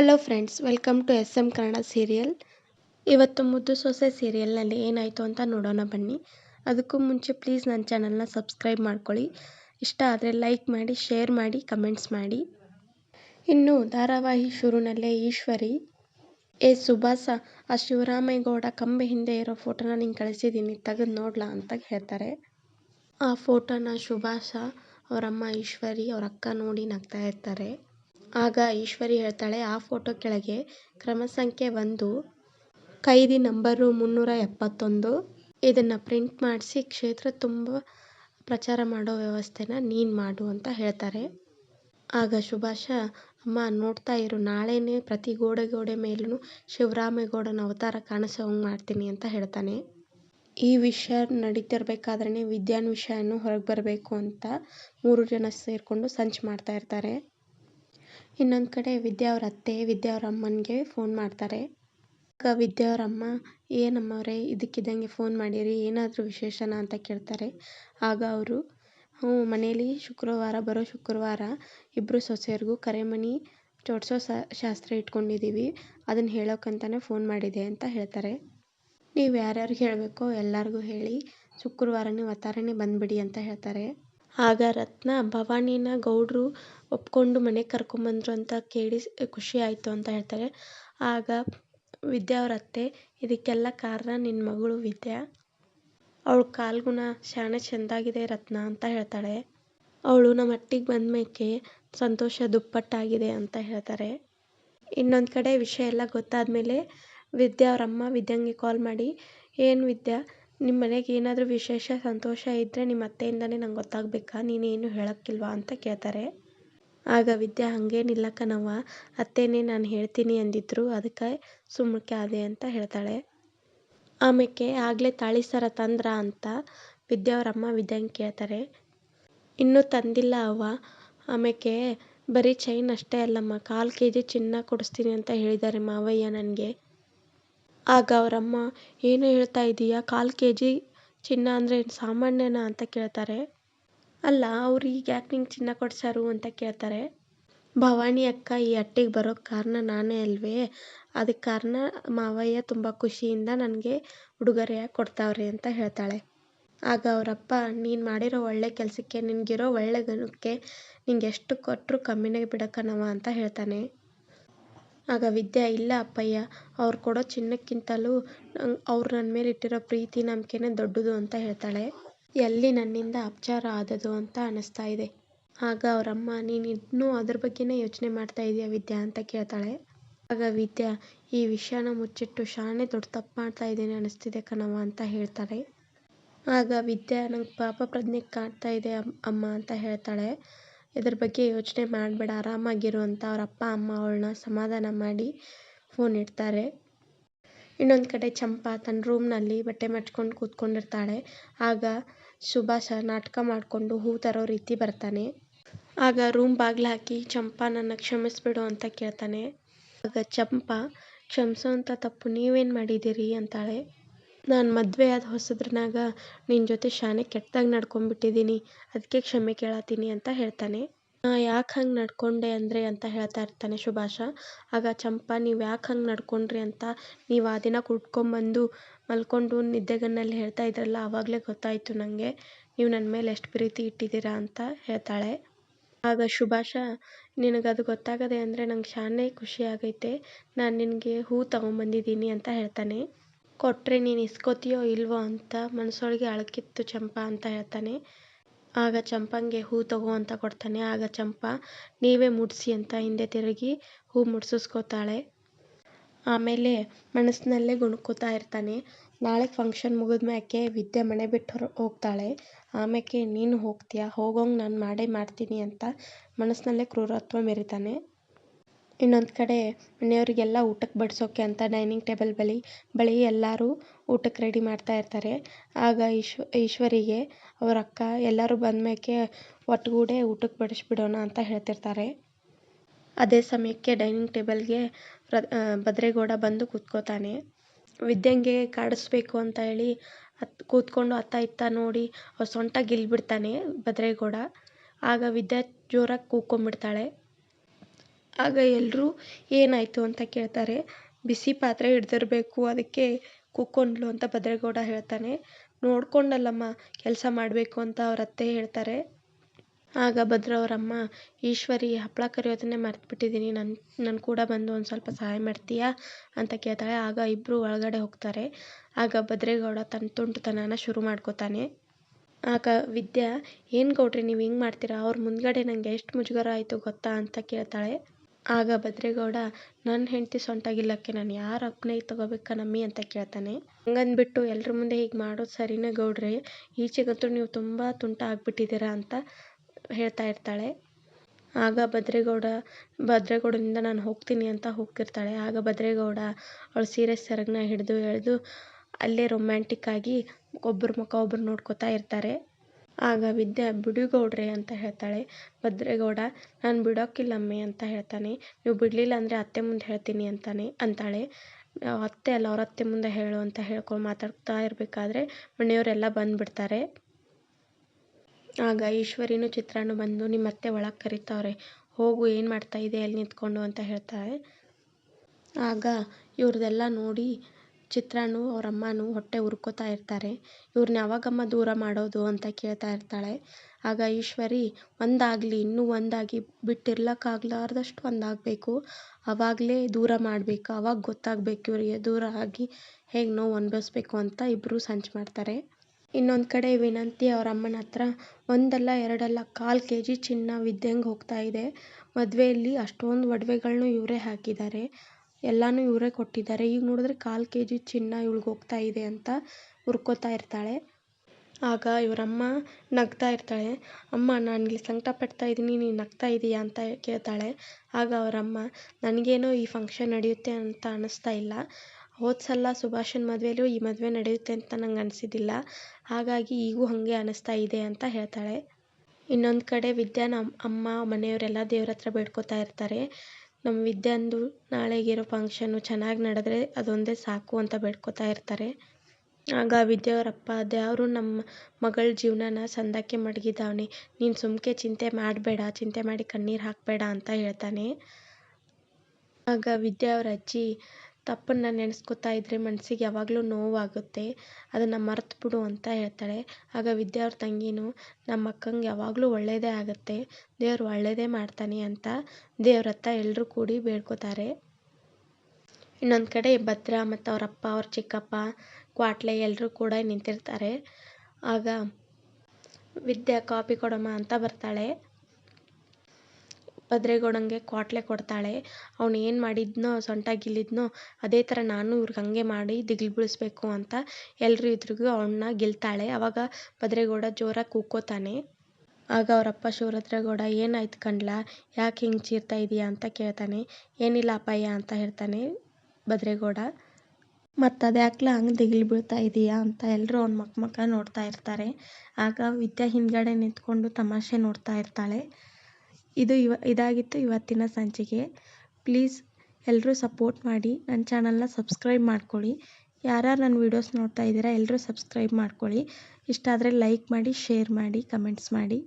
Hello friends welcome to S M Kannada serial ಇವತ್ತು ಮುದ್ದು ಸೊಸೆ ಸೀರಿಯಲ್ನಲ್ಲಿ ಏನಾಯಿತು ಅಂತ ನೋಡೋಣ ಬನ್ನಿ. ಅದಕ್ಕೂ ಮುಂಚೆ ಪ್ಲೀಸ್ ನನ್ನ ಚಾನಲ್ನ ಸಬ್ಸ್ಕ್ರೈಬ್ ಮಾಡ್ಕೊಳ್ಳಿ. ಇಷ್ಟ ಆದರೆ ಲೈಕ್ ಮಾಡಿ ಶೇರ್ ಮಾಡಿ ಕಮೆಂಟ್ಸ್ ಮಾಡಿ. ಇನ್ನು ಧಾರಾವಾಹಿ ಶುರುನಲ್ಲೇ ಈಶ್ವರಿ ಏ ಸುಭಾಸ, ಆ ಶಿವರಾಮೇಗೌಡ ಕಂಬೆ ಹಿಂದೆ ಇರೋ ಫೋಟೋನ ನಿಂಗೆ ಕಳಿಸಿದ್ದೀನಿ ತೆಗೆದು ನೋಡ್ಲಾ ಅಂತ ಹೇಳ್ತಾರೆ. ಆ ಫೋಟೋನ ಸುಭಾಷ ಅವರಮ್ಮ ಈಶ್ವರಿ, ಅವರ ಅಕ್ಕ ನೋಡಿ ನಗ್ತಾ ಇರ್ತಾರೆ. ಆಗ ಈಶ್ವರಿ ಹೇಳ್ತಾಳೆ, ಆ ಫೋಟೋ ಕೆಳಗೆ ಕ್ರಮ ಸಂಖ್ಯೆ ಒಂದು, ಕೈದಿ ನಂಬರು ಮುನ್ನೂರ ಎಪ್ಪತ್ತೊಂದು. ಇದನ್ನು ಪ್ರಿಂಟ್ ಮಾಡಿಸಿ ಕ್ಷೇತ್ರ ತುಂಬ ಪ್ರಚಾರ ಮಾಡೋ ವ್ಯವಸ್ಥೆನ ನೀನು ಮಾಡು ಅಂತ ಹೇಳ್ತಾರೆ. ಆಗ ಸುಭಾಷ, ಅಮ್ಮ ನೋಡ್ತಾ ಇರು, ನಾಳೆನೇ ಪ್ರತಿ ಗೋಡೆ ಗೋಡೆ ಮೇಲೂ ಶಿವರಾಮೇಗೌಡನ ಅವತಾರ ಕಾಣಿಸೋ ಮಾಡ್ತೀನಿ ಅಂತ ಹೇಳ್ತಾನೆ. ಈ ವಿಷಯ ನಡೀತಿರ್ಬೇಕಾದ್ರೆ ವಿದ್ಯಾನ್ ವಿಷಯನೂ ಹೊರಗೆ ಬರಬೇಕು ಅಂತ ಮೂರು ಜನ ಸೇರಿಕೊಂಡು ಸಂಚು ಮಾಡ್ತಾ ಇರ್ತಾರೆ. ಇನ್ನೊಂದು ಕಡೆ ವಿದ್ಯಾ ಅವ್ರ ಅತ್ತೆ, ವಿದ್ಯಾ ಅವ್ರ ಅಮ್ಮನಿಗೆ ಫೋನ್ ಮಾಡ್ತಾರೆ. ಆಗ ವಿದ್ಯಾ ಅವ್ರ ಅಮ್ಮ ಏನಮ್ಮವ್ರೆ ಇದ್ದಕ್ಕಿದ್ದಂಗೆ ಫೋನ್ ಮಾಡಿರಿ, ಏನಾದರೂ ವಿಶೇಷನಾ? ಅಂತ ಕೇಳ್ತಾರೆ. ಆಗ ಅವರು, ಹ್ಞೂ, ಮನೇಲಿ ಶುಕ್ರವಾರ, ಬರೋ ಶುಕ್ರವಾರ ಇಬ್ಬರು ಸೊಸೆಯರಿಗೂ ಕರೆಮಣಿ ಜೋಡಿಸೋ ಶಾಸ್ತ್ರ ಇಟ್ಕೊಂಡಿದ್ದೀವಿ ಅದನ್ನು ಹೇಳೋಕ್ಕಂತಲೇ ಫೋನ್ ಮಾಡಿದೆ, ಅಂತ ಹೇಳ್ತಾರೆ. ನೀವು ಯಾರ್ಯಾರಿಗೆ ಹೇಳಬೇಕೋ ಎಲ್ಲರಿಗೂ ಹೇಳಿ, ಶುಕ್ರವಾರ ನೀವು ಅವತಾರನೇ ಬಂದುಬಿಡಿ, ಅಂತ ಹೇಳ್ತಾರೆ. ಆಗ ರತ್ನ, ಭವಾನಿನ ಗೌಡರು ಒಪ್ಕೊಂಡು ಮನೆಗೆ ಕರ್ಕೊಂಬಂದ್ರು ಅಂತ ಕೇಳಿ ಖುಷಿ ಆಯಿತು ಅಂತ ಹೇಳ್ತಾರೆ. ಆಗ ವಿದ್ಯಾ ಅವ್ರ ಅತ್ತೆ, ಇದಕ್ಕೆಲ್ಲ ಕಾರಣ ನಿನ್ನ ಮಗಳು ವಿದ್ಯಾ. ಅವಳು ಕಾಲ್ಗುಣ ಶಾಣೆ ಚೆಂದಾಗಿದೆ ರತ್ನ ಅಂತ ಹೇಳ್ತಾಳೆ. ಅವಳು ನಮ್ಮ ಹಟ್ಟಿಗೆ ಬಂದ್ಮೇಕೆ ಸಂತೋಷ ದುಪ್ಪಟ್ಟಾಗಿದೆ ಅಂತ ಹೇಳ್ತಾರೆ. ಇನ್ನೊಂದು ಕಡೆ ವಿಷಯ ಎಲ್ಲ ಗೊತ್ತಾದಮೇಲೆ ವಿದ್ಯಾ ಅವರಮ್ಮ ವಿದ್ಯಾಂಗೆ ಕಾಲ್ ಮಾಡಿ, ಏನು ವಿದ್ಯಾ ನಿಮ್ಮ ಮನೆಗೆ ಏನಾದರೂ ವಿಶೇಷ ಸಂತೋಷ ಇದ್ದರೆ ನಿಮ್ಮ ಅತ್ತೆಯಿಂದನೇ ನಂಗೆ ಗೊತ್ತಾಗಬೇಕಾ? ನೀನೇನು ಹೇಳೋಕ್ಕಿಲ್ವಾ ಅಂತ ಕೇಳ್ತಾರೆ. ಆಗ ವಿದ್ಯಾ ಹಾಗೇನಿಲ್ಲ ಕಣವ್ವ, ಅತ್ತೆನೇ ನಾನು ಹೇಳ್ತೀನಿ ಅಂದಿದ್ರು. ಅದಕ್ಕೆ ಸುಮ್ಮಕ್ಕೆ ಆದೆ ಅಂತ ಹೇಳ್ತಾಳೆ. ಆಮೇಲೆ ಆಗಲೇ ತಾಳಿ ಸರ ತಂದ್ರ ಅಂತ ವಿದ್ಯಾ ಅವ್ರ ಅಮ್ಮ ವಿದ್ಯಾಂಗೆ ಕೇಳ್ತಾರೆ. ಇನ್ನೂ ತಂದಿಲ್ಲ ಅವ್ವ. ಆಮೇಲೆ ಬರೀ ಚೈನ್ ಅಷ್ಟೇ ಅಲ್ಲಮ್ಮ. ಕಾಲು ಕೆ ಜಿ ಚಿನ್ನ ಕೊಡಿಸ್ತೀನಿ ಅಂತ ಹೇಳಿದ್ದಾರೆ ಮಾವಯ್ಯ ನನಗೆ. ಆಗ ಅವರಮ್ಮ ಏನು ಹೇಳ್ತಾ ಇದ್ದೀಯ ಕಾಲು ಕೆ ಜಿ ಚಿನ್ನ ಅಂದರೆ ಏನು ಸಾಮಾನ್ಯನಾ? ಅಂತ ಕೇಳ್ತಾರೆ. ಅಲ್ಲ, ಅವ್ರು ಈಗ ಯಾಕೆ ನಿಂಗೆ ಚಿನ್ನ ಕೊಡ್ಸಾರು? ಅಂತ ಕೇಳ್ತಾರೆ. ಭವಾನಿ ಅಕ್ಕ, ಈ ಹಟ್ಟಿಗೆ ಬರೋಕ್ಕೆ ಕಾರಣ ನಾನೇ ಅಲ್ವೇ? ಅದಕ್ಕೆ ಕಾರಣ ಮಾವಯ್ಯ ತುಂಬ ಖುಷಿಯಿಂದ ನನಗೆ ಉಡುಗೊರೆಯಾಗಿ ಕೊಡ್ತಾವ್ರೆ ಅಂತ ಹೇಳ್ತಾಳೆ. ಆಗ ಅವರಪ್ಪ ನೀನು ಮಾಡಿರೋ ಒಳ್ಳೆ ಕೆಲಸಕ್ಕೆ, ನಿನಗಿರೋ ಒಳ್ಳೆ ಗುಣಕ್ಕೆ ನಿಂಗೆ ಎಷ್ಟು ಕೊಟ್ಟರು ಕಮ್ಮಿನೇ ಬಿಡಕ್ಕನವ? ಅಂತ ಹೇಳ್ತಾನೆ. ಆಗ ವಿದ್ಯಾ, ಇಲ್ಲ ಅಪ್ಪಯ್ಯ, ಅವ್ರು ಕೊಡೋ ಚಿನ್ನಕ್ಕಿಂತಲೂ ಅವ್ರು ನನ್ನ ಮೇಲೆ ಇಟ್ಟಿರೋ ಪ್ರೀತಿ, ನಂಬಿಕೆನೇ ದೊಡ್ಡದು ಅಂತ ಹೇಳ್ತಾಳೆ. ಎಲ್ಲಿ ನನ್ನಿಂದ ಅಪಚಾರ ಆದದು ಅಂತ ಅನ್ನಿಸ್ತಾ ಇದೆ. ಆಗ ಅವರಮ್ಮ, ನೀನು ಇನ್ನೂ ಅದ್ರ ಬಗ್ಗೆನೇ ಯೋಚನೆ ಮಾಡ್ತಾ ಇದೀಯ ವಿದ್ಯಾ? ಅಂತ ಕೇಳ್ತಾಳೆ. ಆಗ ವಿದ್ಯಾ, ಈ ವಿಷಯನ ಮುಚ್ಚಿಟ್ಟು ಶಾನೆ ದೊಡ್ಡ ತಪ್ಪು ಮಾಡ್ತಾ ಇದ್ದೀನಿ ಅನ್ನಿಸ್ತಿದೆ ಕಣವ ಅಂತ ಹೇಳ್ತಾಳೆ ಆಗ ವಿದ್ಯಾ, ನಂಗೆ ಪಾಪ ಪ್ರಜ್ಞೆ ಕಾಡ್ತಾ ಇದೆ ಅಮ್ಮ, ಅಂತ ಹೇಳ್ತಾಳೆ. ಇದ್ರ ಬಗ್ಗೆ ಯೋಚನೆ ಮಾಡಬೇಡ ಆರಾಮಾಗಿರು ಅಂತ ಅವ್ರ ಅಪ್ಪ, ಅಮ್ಮ ಅವಳನ್ನ ಸಮಾಧಾನ ಮಾಡಿ ಫೋನ್ ಇಡ್ತಾರೆ. ಇನ್ನೊಂದು ಕಡೆ ಚಂಪಾ ತನ್ನ ರೂಮ್ನಲ್ಲಿ ಬಟ್ಟೆ ಮಡ್ಚ್ಕೊಂಡು ಕೂತ್ಕೊಂಡಿರ್ತಾಳೆ. ಆಗ ಸುಭಾಷ ನಾಟಕ ಮಾಡಿಕೊಂಡು ಹೂ ತರೋ ರೀತಿ ಬರ್ತಾನೆ. ಆಗ ರೂಮ್ ಬಾಗಿಲು ಹಾಕಿ ಚಂಪಾ ನನ್ನ ಕ್ಷಮಿಸ್ಬಿಡು ಅಂತ ಕೇಳ್ತಾನೆ. ಆಗ ಚಂಪಾ ಕ್ಷಮಿಸೋಂಥ ತಪ್ಪು ನೀವೇನು ಮಾಡಿದ್ದೀರಿ? ಅಂತಾಳೆ. ನಾನು ಮದುವೆ ಆದ ಹೊಸದ್ರನಾಗ ನಿನ್ನ ಜೊತೆ ಶಾನೆ ಕೆಟ್ಟದಾಗ ನಡ್ಕೊಂಡ್ಬಿಟ್ಟಿದ್ದೀನಿ ಅದಕ್ಕೆ ಕ್ಷಮೆ ಕೇಳತ್ತೀನಿ ಅಂತ ಹೇಳ್ತಾನೆ. ಯಾಕೆ ಹಂಗೆ ನಡ್ಕೊಂಡೆ ಅಂದರೆ ಅಂತ ಹೇಳ್ತಾ ಇರ್ತಾನೆ ಸುಭಾಷ. ಆಗ, ಚಂಪಾ, ನೀವು ಯಾಕೆ ಹಂಗೆ ನಡ್ಕೊಂಡ್ರಿ ಅಂತ ನೀವು ಆ ದಿನ ಕುಡ್ಕೊಂಬಂದು ಮಲ್ಕೊಂಡು ನಿದ್ದೆಗಣ್ಣಲ್ಲಿ ಹೇಳ್ತಾ ಇದ್ರಲ್ಲ ಆವಾಗಲೇ ಗೊತ್ತಾಯಿತು ನನಗೆ ನೀವು ನನ್ನ ಮೇಲೆ ಎಷ್ಟು ಪ್ರೀತಿ ಇಟ್ಟಿದ್ದೀರಾ ಅಂತ ಹೇಳ್ತಾಳೆ. ಆಗ ಸುಭಾಷ, ನಿನಗದು ಗೊತ್ತಾಗದೆ ಅಂದರೆ ನಂಗೆ ಶಾನೆ ಖುಷಿ ಆಗೈತೆ. ನಾನು ನಿನಗೆ ಹೂ ತಗೊಂಬಂದಿದ್ದೀನಿ ಅಂತ ಹೇಳ್ತಾನೆ. ಕೊಟ್ಟರೆ ನೀನು ಇಸ್ಕೋತೀಯೋ ಇಲ್ವೋ ಅಂತ ಮನಸ್ಸೊಳಗೆ ಅಳಕಿತ್ತು ಚಂಪಾ ಅಂತ ಹೇಳ್ತಾನೆ. ಆಗ ಚಂಪಂಗೆ ಹೂ ತಗೋ ಅಂತ ಕೊಡ್ತಾನೆ. ಆಗ ಚಂಪಾ, ನೀವೇ ಮುಡಿಸಿ ಅಂತ ಹಿಂದೆ ತಿರುಗಿ ಹೂ ಮುಡ್ಸಿಸ್ಕೊತಾಳೆ. ಆಮೇಲೆ ಮನಸ್ಸಿನಲ್ಲೇ ಗುಣುಕೋತಾ ಇರ್ತಾನೆ. ನಾಳೆ ಫಂಕ್ಷನ್ ಮುಗಿದ್ಮ್ಯಾಕೆ ವಿದ್ಯೆ ಮನೆ ಬಿಟ್ಟು ಹೊರ ಹೋಗ್ತಾಳೆ. ಆಮೇಲೆ ನೀನು ಹೋಗ್ತೀಯಾ? ಹೋಗೋಂಗೆ ನಾನು ಮಾಡೇ ಮಾಡ್ತೀನಿ ಅಂತ ಮನಸ್ಸಿನಲ್ಲೇ ಕ್ರೂರತ್ವ ಮೆರಿತಾನೆ. ಇನ್ನೊಂದು ಕಡೆ ಮನೆಯವರಿಗೆಲ್ಲ ಊಟಕ್ಕೆ ಬಡಿಸೋಕೆ ಅಂತ ಡೈನಿಂಗ್ ಟೇಬಲ್ ಬಳಿ ಬಳಿ ಎಲ್ಲರೂ ಊಟಕ್ಕೆ ರೆಡಿ ಮಾಡ್ತಾ ಇರ್ತಾರೆ. ಆಗ ಈಶ್ವ ಈಶ್ವರಿಗೆ ಅವ್ರ ಅಕ್ಕ, ಎಲ್ಲರೂ ಬಂದಮೇಲೆ ಒಟ್ಟುಗೂಡೆ ಊಟಕ್ಕೆ ಬಡಿಸ್ಬಿಡೋಣ ಅಂತ ಹೇಳ್ತಿರ್ತಾರೆ. ಅದೇ ಸಮಯಕ್ಕೆ ಡೈನಿಂಗ್ ಟೇಬಲ್ಗೆ ಭದ್ರೇಗೌಡ ಬಂದು ಕೂತ್ಕೋತಾನೆ. ವಿದ್ಯಂಗೆ ಕಾಡಿಸ್ಬೇಕು ಅಂತ ಹೇಳಿ ಅತ್, ಕೂತ್ಕೊಂಡು ಅತ್ತ ಇತ್ತ ನೋಡಿ ಅವ್ರ ಸೊಂಟ ಗಿಲ್ಬಿಡ್ತಾನೆ ಭದ್ರೇಗೌಡ. ಆಗ ವಿದ್ಯಾ ಜೋರಾಗಿ ಕೂಕ್ಕೊಂಬಿಡ್ತಾಳೆ ಆಗ ಎಲ್ಲರೂ ಏನಾಯಿತು ಅಂತ ಕೇಳ್ತಾರೆ. ಬಿಸಿ ಪಾತ್ರೆ ಹಿಡ್ದಿರ್ಬೇಕು, ಅದಕ್ಕೆ ಕುಕ್ಕೊಂಡ್ಲು ಅಂತ ಭದ್ರೇಗೌಡ ಹೇಳ್ತಾನೆ. ನೋಡ್ಕೊಂಡಲ್ಲಮ್ಮ, ಕೆಲಸ ಮಾಡಬೇಕು ಅಂತ ಅವ್ರ ಅತ್ತೆ ಹೇಳ್ತಾರೆ. ಆಗ ಭದ್ರ ಅವರಮ್ಮ, ಈಶ್ವರಿ ಹಪ್ಪಳ ಕರಿಯೋದನ್ನೇ ಮರ್ತ್ಬಿಟ್ಟಿದ್ದೀನಿ. ನನ್ನ ನನ್ನ ಕೂಡ ಬಂದು ಒಂದು ಸ್ವಲ್ಪ ಸಹಾಯ ಮಾಡ್ತೀಯಾ? ಅಂತ ಕೇಳ್ತಾಳೆ. ಆಗ ಇಬ್ಬರು ಒಳಗಡೆ ಹೋಗ್ತಾರೆ. ಆಗ ಭದ್ರೇಗೌಡ ತನ್ನ ತುಂಟುತನನ ಶುರು ಮಾಡ್ಕೋತಾನೆ. ಆಗ ವಿದ್ಯಾ, ಏನು ಗೌಡ್ರಿ, ನೀವು ಹಿಂಗೆ ಮಾಡ್ತೀರಾ? ಅವ್ರ ಮುಂದ್ಗಡೆ ನನಗೆ ಎಷ್ಟು ಮುಜುಗರ ಆಯಿತು ಗೊತ್ತಾ? ಅಂತ ಕೇಳ್ತಾಳೆ. ಆಗ ಭದ್ರೇಗೌಡ ನನ್ನ ಹೆಂಡತಿ ಸೊಂಟಾಗಿಲ್ಲಕ್ಕೆ ನಾನು ಯಾರ ತಗೋಬೇಕಾ ನಮ್ಮಿ ಅಂತ ಕೇಳ್ತಾನೆ. ಹಂಗಂದ್ಬಿಟ್ಟು ಎಲ್ಲರ ಮುಂದೆ ಹೀಗೆ ಮಾಡೋದು ಸರಿನೇ ಗೌಡ್ರೆ, ಈಚೆಗಂತೂ ನೀವು ತುಂಬ ತುಂಟ ಆಗಿಬಿಟ್ಟಿದ್ದೀರಾ ಅಂತ ಹೇಳ್ತಾ ಇರ್ತಾಳೆ. ಆಗ ಭದ್ರೇಗೌಡ, ಭದ್ರೇಗೌಡನಿಂದ ನಾನು ಹೋಗ್ತೀನಿ ಅಂತ ಹೋಗ್ತಿರ್ತಾಳೆ. ಆಗ ಭದ್ರೇಗೌಡ ಅವಳು ಸೀರೆ ಸೆರಗನ್ನ ಹಿಡಿದು ಎಳೆದು ಅಲ್ಲೇ ರೊಮ್ಯಾಂಟಿಕ್ಕಾಗಿ ಒಬ್ಬರ ಮುಖ ಒಬ್ಬರು ನೋಡ್ಕೋತಾ ಇರ್ತಾರೆ. ಆಗ ವಿದ್ಯಾ ಬಿಡುಗೌಡ್ರೆ ಅಂತ ಹೇಳ್ತಾಳೆ. ಭದ್ರೇಗೌಡ, ನಾನು ಬಿಡೋಕ್ಕಿಲ್ಲಮ್ಮೆ ಅಂತ ಹೇಳ್ತಾನೆ. ನೀವು ಬಿಡಲಿಲ್ಲ ಅಂದರೆ ಅತ್ತೆ ಮುಂದೆ ಹೇಳ್ತೀನಿ ಅಂತಾನೆ, ಅಂತಾಳೆ. ಅತ್ತೆ ಅಲ್ಲ, ಅವ್ರ ಅತ್ತೆ ಮುಂದೆ ಹೇಳು ಅಂತ ಹೇಳ್ಕೊಂಡು ಮಾತಾಡ್ತಾ ಇರಬೇಕಾದ್ರೆ ಮನೆಯವರೆಲ್ಲ ಬಂದುಬಿಡ್ತಾರೆ. ಆಗ ಈಶ್ವರಿನೂ ಚಿತ್ರಾನು ಬಂದು ನಿಮ್ಮ ಅತ್ತೆ ಒಳಗೆ ಕರೀತಾವ್ರೆ, ಹೋಗು, ಏನು ಮಾಡ್ತಾ ಇದೆ ಅಲ್ಲಿ ನಿಂತ್ಕೊಂಡು? ಅಂತ ಹೇಳ್ತಾಳೆ. ಆಗ ಇವ್ರದ್ದೆಲ್ಲ ನೋಡಿ ಚಿತ್ರಾನು ಅವ್ರ ಅಮ್ಮನೂ ಹೊಟ್ಟೆ ಉರ್ಕೋತಾ ಇರ್ತಾರೆ. ಇವ್ರನ್ನ ಯಾವಾಗಮ್ಮ ದೂರ ಮಾಡೋದು ಅಂತ ಕೇಳ್ತಾ ಇರ್ತಾಳೆ. ಆಗ ಈಶ್ವರಿ, ಒಂದಾಗಲಿ, ಇನ್ನೂ ಒಂದಾಗಿ ಬಿಟ್ಟಿರ್ಲಕ್ಕಾಗಲಾರ್ದಷ್ಟು ಒಂದಾಗಬೇಕು. ಅವಾಗಲೇ ದೂರ ಮಾಡಬೇಕು. ಅವಾಗ ಗೊತ್ತಾಗಬೇಕು ಇವರಿಗೆ. ದೂರ ಆಗಿ ಹೇಗೆ ನೋವು ಅನುಭವಿಸ್ಬೇಕು ಅಂತ ಇಬ್ಬರೂ ಸಂಚು ಮಾಡ್ತಾರೆ. ಇನ್ನೊಂದು ಕಡೆ ವಿನಂತಿ ಅವ್ರ ಅಮ್ಮನ ಹತ್ರ, ಒಂದಲ್ಲ, ಎರಡಲ್ಲ, ಕಾಲು ಕೆ ಜಿ ಚಿನ್ನ ವಿದ್ಯಂಗೆ ಹೋಗ್ತಾ ಇದೆ. ಮದುವೆಯಲ್ಲಿ ಅಷ್ಟೊಂದು ಒಡವೆಗಳ್ನೂ ಇವರೇ ಹಾಕಿದ್ದಾರೆ. ಎಲ್ಲನೂ ಇವರೇ ಕೊಟ್ಟಿದ್ದಾರೆ. ಈಗ ನೋಡಿದ್ರೆ ಕಾಲು ಕೆ ಜಿ ಚಿನ್ನ ಇವಳಿಗೆ ಹೋಗ್ತಾ ಇದೆ ಅಂತ ಹುರ್ಕೋತಾ ಇರ್ತಾಳೆ. ಆಗ ಇವರಮ್ಮ ನಗ್ತಾ ಇರ್ತಾಳೆ. ಅಮ್ಮ, ನಾನು ಇಲ್ಲಿ ಸಂಕಟ ಪಡ್ತಾ ಇದ್ದೀನಿ, ನೀನು ನಗ್ತಾ ಇದೀಯಾ? ಅಂತ ಕೇಳ್ತಾಳೆ. ಆಗ ಅವರಮ್ಮ, ನನಗೇನೋ ಈ ಫಂಕ್ಷನ್ ನಡೆಯುತ್ತೆ ಅಂತ ಅನ್ನಿಸ್ತಾ ಇಲ್ಲ. ಹೋದ ಸಲ ಸುಭಾಷನ್ ಮದುವೆಲೂ ಈ ಮದುವೆ ನಡೆಯುತ್ತೆ ಅಂತ ನಂಗೆ ಅನಿಸಿದ್ದಿಲ್ಲ. ಹಾಗಾಗಿ ಈಗೂ ಹಾಗೆ ಅನ್ನಿಸ್ತಾ ಇದೆ ಅಂತ ಹೇಳ್ತಾಳೆ. ಇನ್ನೊಂದು ಕಡೆ ವಿದ್ಯಾನ ಅಮ್ಮ ಮನೆಯವರೆಲ್ಲ ದೇವ್ರ ಹತ್ರ ಬೇಡ್ಕೋತಾ ಇರ್ತಾರೆ. ನಮ್ಮ ವಿದ್ಯಾಂದು ನಾಳೆಗಿರೋ ಫಂಕ್ಷನ್ನು ಚೆನ್ನಾಗಿ ನಡೆದ್ರೆ ಅದೊಂದೇ ಸಾಕು ಅಂತ ಬೇಡ್ಕೋತಾ ಇರ್ತಾರೆ. ಆಗ ವಿದ್ಯಾವರಪ್ಪ ದೇವರು ನಮ್ಮ ಮಗಳ ಜೀವನನ ಸಂದಕ್ಕೆ ಮಡಗಿದ್ದಾವನೆ. ನೀನು ಸುಮ್ಕೆ ಚಿಂತೆ ಮಾಡಬೇಡ, ಚಿಂತೆ ಮಾಡಿ ಕಣ್ಣೀರು ಹಾಕಬೇಡ ಅಂತ ಹೇಳ್ತಾನೆ. ಆಗ ವಿದ್ಯಾ ಅವ್ರ ಅಜ್ಜಿ ತಪ್ಪನ್ನು ನೆನೆಸ್ಕೊತಾ ಇದ್ರೆ ಮನಸ್ಸಿಗೆ ಯಾವಾಗಲೂ ನೋವಾಗುತ್ತೆ. ಅದನ್ನು ಮರ್ತು ಬಿಡು ಅಂತ ಹೇಳ್ತಾಳೆ. ಆಗ ವಿದ್ಯಾ ಅವ್ರ ತಂಗಿನೂ, ನಮ್ಮ ಅಕ್ಕಂಗೆ ಯಾವಾಗಲೂ ಒಳ್ಳೆಯದೇ ಆಗುತ್ತೆ. ದೇವ್ರು ಒಳ್ಳೆಯದೇ ಮಾಡ್ತಾನೆ ಅಂತ ದೇವ್ರ ಹತ್ರ ಎಲ್ಲರೂ ಕೂಡಿ ಬೇಡ್ಕೋತಾರೆ. ಇನ್ನೊಂದು ಕಡೆ ಭದ್ರ ಮತ್ತು ಅವ್ರ ಅಪ್ಪ ಅವ್ರ ಚಿಕ್ಕಪ್ಪ ಕ್ವಾಟ್ಲೆ ಎಲ್ಲರೂ ಕೂಡ ನಿಂತಿರ್ತಾರೆ. ಆಗ ವಿದ್ಯಾ, ಕಾಪಿ ಕೊಡಮ್ಮ ಅಂತ ಬರ್ತಾಳೆ. ಭದ್ರೇಗೌಡಂಗೆ ಕ್ವಾಟ್ಲೆ ಕೊಡ್ತಾಳೆ. ಅವ್ನು ಏನು ಮಾಡಿದ್ನೋ ಸೊಂಟ ಗಿಲ್ಲಿದ್ನೋ ಅದೇ ಥರ ನಾನು ಇವ್ರಿಗೆ ಹಾಗೆ ಮಾಡಿ ದಿಗಿಲು ಬೀಳಿಸ್ಬೇಕು ಅಂತ ಎಲ್ಲರೂ ಎದುರಿಗೂ ಅವನ್ನ ಗೆಲ್ತಾಳೆ. ಆವಾಗ ಭದ್ರೇಗೌಡ ಜೋರಾಗಿ ಕೂಕ್ಕೋತಾನೆ ಆಗ ಅವರಪ್ಪ ಶಿವರುದ್ರೇಗೌಡ ಏನಾಯ್ತು ಕಣ್ಲಾ ಯಾಕೆ ಹಿಂಗೆ ಚೀರ್ತಾ ಇದೀಯಾ ಅಂತ ಕೇಳ್ತಾನೆ. ಏನಿಲ್ಲ ಅಪ್ಪಯ್ಯ ಅಂತ ಹೇಳ್ತಾನೆ ಭದ್ರೇಗೌಡ ಮತ್ತು ಅದ್ಯಾಕ್ಲಾ ಹಂಗೆ ದಿಗಿಲು ಬೀಳ್ತಾ ಇದೀಯಾ ಅಂತ ಎಲ್ಲರೂ ಅವ್ನ ಮಕ್ಕ ಮಕ್ಕ ನೋಡ್ತಾ ಇರ್ತಾರೆ. ಆಗ ವಿದ್ಯಾ ಹಿಂದ್ಗಡೆ ನಿಂತ್ಕೊಂಡು ತಮಾಷೆ ನೋಡ್ತಾ ಇರ್ತಾಳೆ. ಇದು ಇವ, ಇದಾಗಿತ್ತು ಇವತ್ತಿನ ಸಂಚಿಕೆ. ಪ್ಲೀಸ್ ಎಲ್ಲರೂ ಸಪೋರ್ಟ್ ಮಾಡಿ, ನನ್ನ ಚಾನಲ್ನ ಸಬ್ಸ್ಕ್ರೈಬ್ ಮಾಡ್ಕೊಳ್ಳಿ. ಯಾರ್ಯಾರು ನನ್ನ ವೀಡಿಯೋಸ್ ನೋಡ್ತಾ ಇದ್ದೀರಾ ಎಲ್ಲರೂ ಸಬ್ಸ್ಕ್ರೈಬ್ ಮಾಡ್ಕೊಳ್ಳಿ. ಇಷ್ಟ ಆದರೆ ಲೈಕ್ ಮಾಡಿ, ಶೇರ್ ಮಾಡಿ, ಕಮೆಂಟ್ಸ್ ಮಾಡಿ.